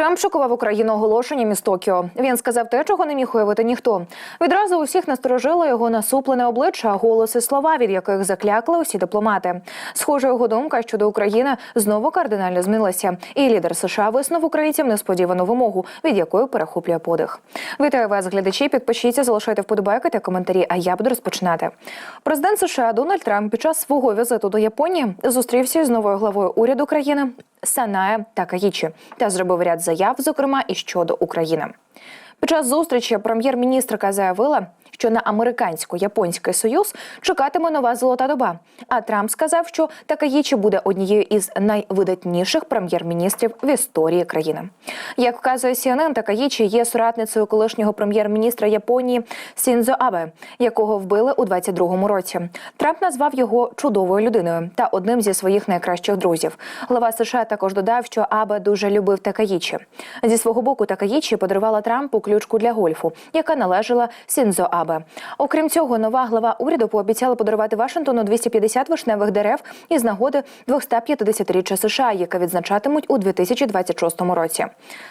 Трамп шокував Україну оголошенням із Токіо. Він сказав те, чого не міг уявити ніхто. Відразу усіх насторожило його насуплене обличчя, голоси слова, від яких заклякли усі дипломати. Схоже, його думка щодо України знову кардинально змінилася. І лідер США виснув українцям несподівану вимогу, від якої перехоплює подих. Вітаю вас, глядачі. Підпишіться, залишайте вподобайки та коментарі. А я буду розпочинати. Президент США Дональд Трамп під час свого візиту до Японії зустрівся з новою главою уряду країни Санае Такаїчі та зробив ряд заяв, зокрема і щодо України. Під час зустрічі прем'єр-міністрка заявила, що на американсько-японський союз чекатиме нова золота доба. А Трамп сказав, що Такаїчі буде однією із найвидатніших прем'єр-міністрів в історії країни. Як вказує CNN, Такаїчі є соратницею колишнього прем'єр-міністра Японії Сінзо Абе, якого вбили у 22-му році. Трамп назвав його чудовою людиною та одним зі своїх найкращих друзів. Глава США також додав, що Абе дуже любив Такаїчі. Зі свого боку, Такаїчі подарувала Трампу ключку для гольфу, яка належала Сінзо Абе. Окрім цього, нова глава уряду пообіцяла подарувати Вашингтону 250 вишневих дерев із нагоди 250-річчя США, яке відзначатимуть у 2026 році.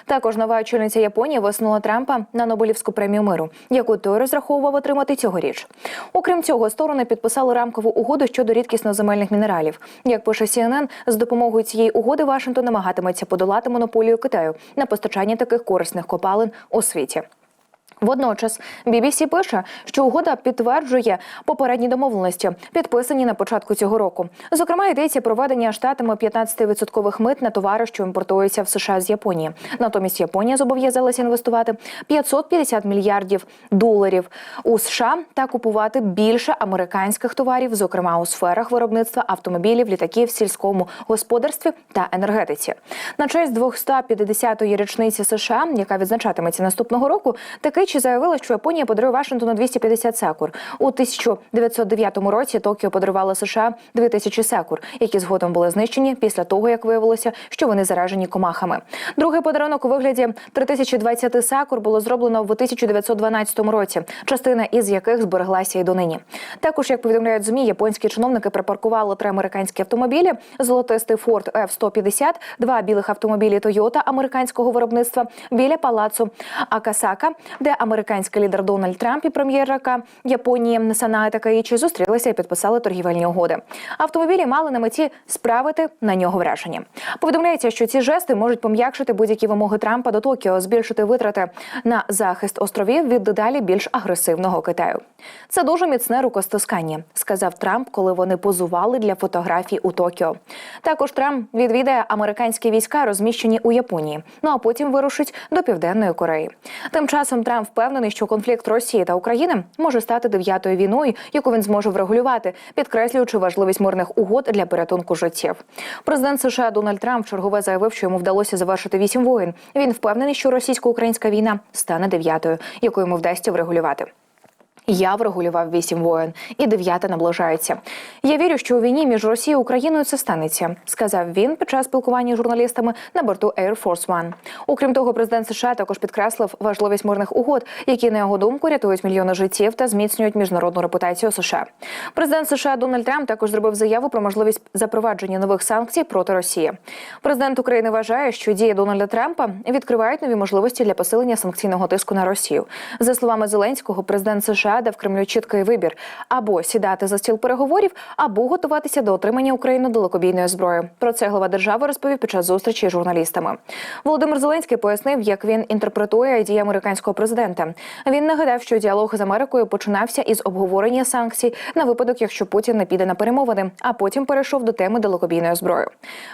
Також нова очільниця Японії висунула Трампа на Нобелівську премію миру, яку той розраховував отримати цьогоріч. Окрім цього, сторони підписали рамкову угоду щодо рідкісноземельних мінералів. Як пише CNN, з допомогою цієї угоди Вашингтон намагатиметься подолати монополію Китаю на постачання таких корисних копалин у світі. Водночас BBC пише, що угода підтверджує попередні домовленості, підписані на початку цього року. Зокрема, йдеться про введення штатами 15% мит на товари, що імпортуються в США з Японії. Натомість Японія зобов'язалася інвестувати 550 мільярдів доларів у США та купувати більше американських товарів, зокрема у сферах виробництва автомобілів, літаків, сільському господарстві та енергетиці. На честь 250-ї річниці США, яка відзначатиметься наступного року, такий Двічі заявила, що Японія подарує Вашингтону 250 секур. У 1909 році Токіо подарувала США 2000 секур, які згодом були знищені після того, як виявилося, що вони заражені комахами. Другий подарунок у вигляді 3020 секур було зроблено в 1912 році, частина із яких збереглася і донині. Також, як повідомляють змі, японські чиновники припаркували три американські автомобілі: золотистий Ford F-150, два білих автомобілі Toyota американського виробництва біля палацу Акасака, де американський лідер Дональд Трамп і прем'єрка Японії Санае Такаїчі зустрілися і підписали торгівельні угоди. Автомобілі мали на меті справити на нього враження. Повідомляється, що ці жести можуть пом'якшити будь-які вимоги Трампа до Токіо, збільшити витрати на захист островів від дедалі більш агресивного Китаю. Це дуже міцне рукостискання, сказав Трамп, коли вони позували для фотографій у Токіо. Також Трамп відвідає американські війська, розміщені у Японії. Ну а потім вирушить до південної Кореї. Тим часом Трамп впевнений, що конфлікт Росії та України може стати дев'ятою війною, яку він зможе врегулювати, підкреслюючи важливість мирних угод для порятунку життів. Президент США Дональд Трамп чергове заявив, що йому вдалося завершити вісім воїн. Він впевнений, що російсько-українська війна стане дев'ятою, яку йому вдасться врегулювати. Я врегулював вісім воєн, і дев'ята наближається. Я вірю, що у війні між Росією і Україною це станеться, сказав він під час спілкування з журналістами на борту Air Force One. Окрім того, президент США також підкреслив важливість мирних угод, які на його думку рятують мільйони життів та зміцнюють міжнародну репутацію США. Президент США Дональд Трамп також зробив заяву про можливість запровадження нових санкцій проти Росії. Президент України вважає, що дії Дональда Трампа відкривають нові можливості для посилення санкційного тиску на Росію. За словами Зеленського, президент США дав Кремлю чіткий вибір або сідати за стіл переговорів, або готуватися до отримання Україною далекобійної зброї. Про це глава держави розповів під час зустрічі з журналістами. Володимир Зеленський пояснив, як він інтерпретує дії американського президента. Він нагадав, що діалог з Америкою починався із обговорення санкцій на випадок, якщо Путін не піде на перемовини, а потім перейшов до теми далекобійної зброї.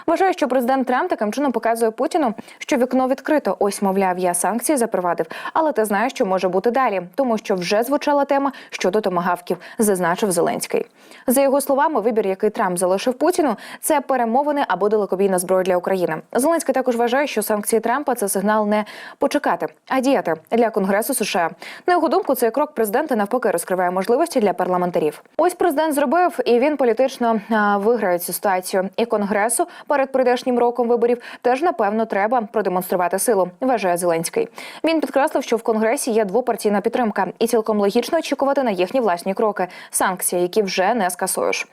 Вважаю, що президент Трамп таким чином показує Путіну, що вікно відкрито. Ось, мовляв, я санкції запровадив, але ти знаєш, що може бути далі, тому що вже звучала тема тема щодо томагавків, зазначив Зеленський. За його словами, вибір, який Трамп залишив Путіну, це перемовини або далекобійна зброя для України. Зеленський також вважає, що санкції Трампа це сигнал не почекати, а діяти для Конгресу США. На його думку, цей крок президента навпаки розкриває можливості для парламентарів. Ось президент зробив, і він політично виграє цю ситуацію. І конгресу перед прийдешнім роком виборів теж напевно треба продемонструвати силу. Вважає Зеленський. Він підкреслив, що в конгресі є двопартійна підтримка, і цілком логічно можна очікувати на їхні власні кроки санкції, які вже не скасуєш.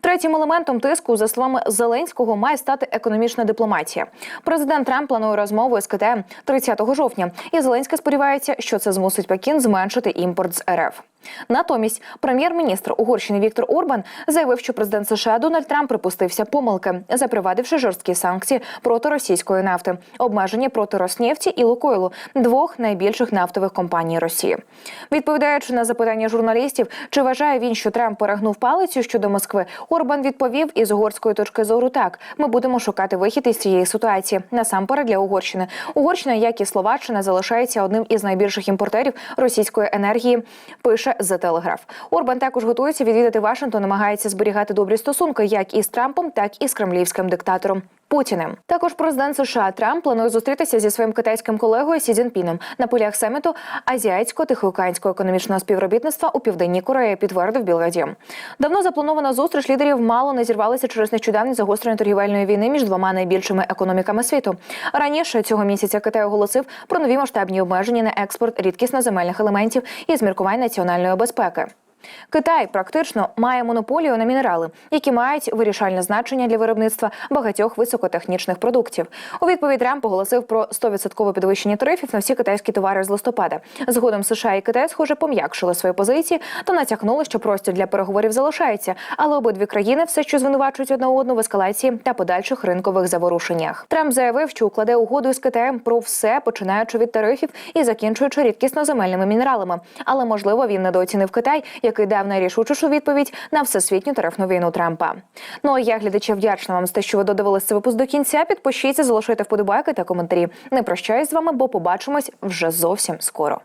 Третім елементом тиску, за словами Зеленського, має стати економічна дипломатія. Президент Трамп планує розмову з Китаєм 30 жовтня, і Зеленський сподівається, що це змусить Пекін зменшити імпорт з РФ. Натомість прем'єр-міністр Угорщини Віктор Орбан заявив, що президент США Дональд Трамп припустився помилки, запровадивши жорсткі санкції проти російської нафти, обмеження проти Роснефті і Лукойлу, двох найбільших нафтових компаній Росії. Відповідаючи на запитання журналістів, чи вважає він, що Трамп перегнув палицю щодо Москви, Орбан відповів із угорської точки зору так: ми будемо шукати вихід із цієї ситуації насамперед для Угорщини. Угорщина, як і Словаччина, залишається одним із найбільших імпортерів російської енергії. Пише The Telegraph. Орбан також готується відвідати Вашингтон, намагається зберігати добрі стосунки як із Трампом, так і з кремлівським диктатором. Путіним також президент США Трамп планує зустрітися зі своїм китайським колегою Сі Цзіньпіном на полях саміту азіатсько-тихоокеанського економічного співробітництва у південній Кореї. Підтвердив Білгаді. Давно запланована зустріч лідерів мало не зірвалася через нещодавні загострення торгівельної війни між двома найбільшими економіками світу. Раніше цього місяця Китай оголосив про нові масштабні обмеження на експорт рідкісно земельних елементів і зміркувань національної безпеки. Китай практично має монополію на мінерали, які мають вирішальне значення для виробництва багатьох високотехнічних продуктів. У відповідь Трамп оголосив про 100% підвищення тарифів на всі китайські товари з листопада. Згодом США і Китай, схоже, пом'якшили свої позиції та натякнули, що простір для переговорів залишається, але обидві країни все ще звинувачують одна одну в ескалації та подальших ринкових заворушеннях. Трамп заявив, що укладе угоду з Китаєм про все, починаючи від тарифів і закінчуючи рідкісно земельними мінералами. Але можливо він недооцінив Китай, який дав найрішучішу відповідь на всесвітню тарифну війну Трампа. Ну а я глядачі вдячна вам за те, що ви додивилися цей випуск до кінця. Підпишіться, залишайте вподобайки та коментарі. Не прощаюсь з вами, бо побачимось вже зовсім скоро.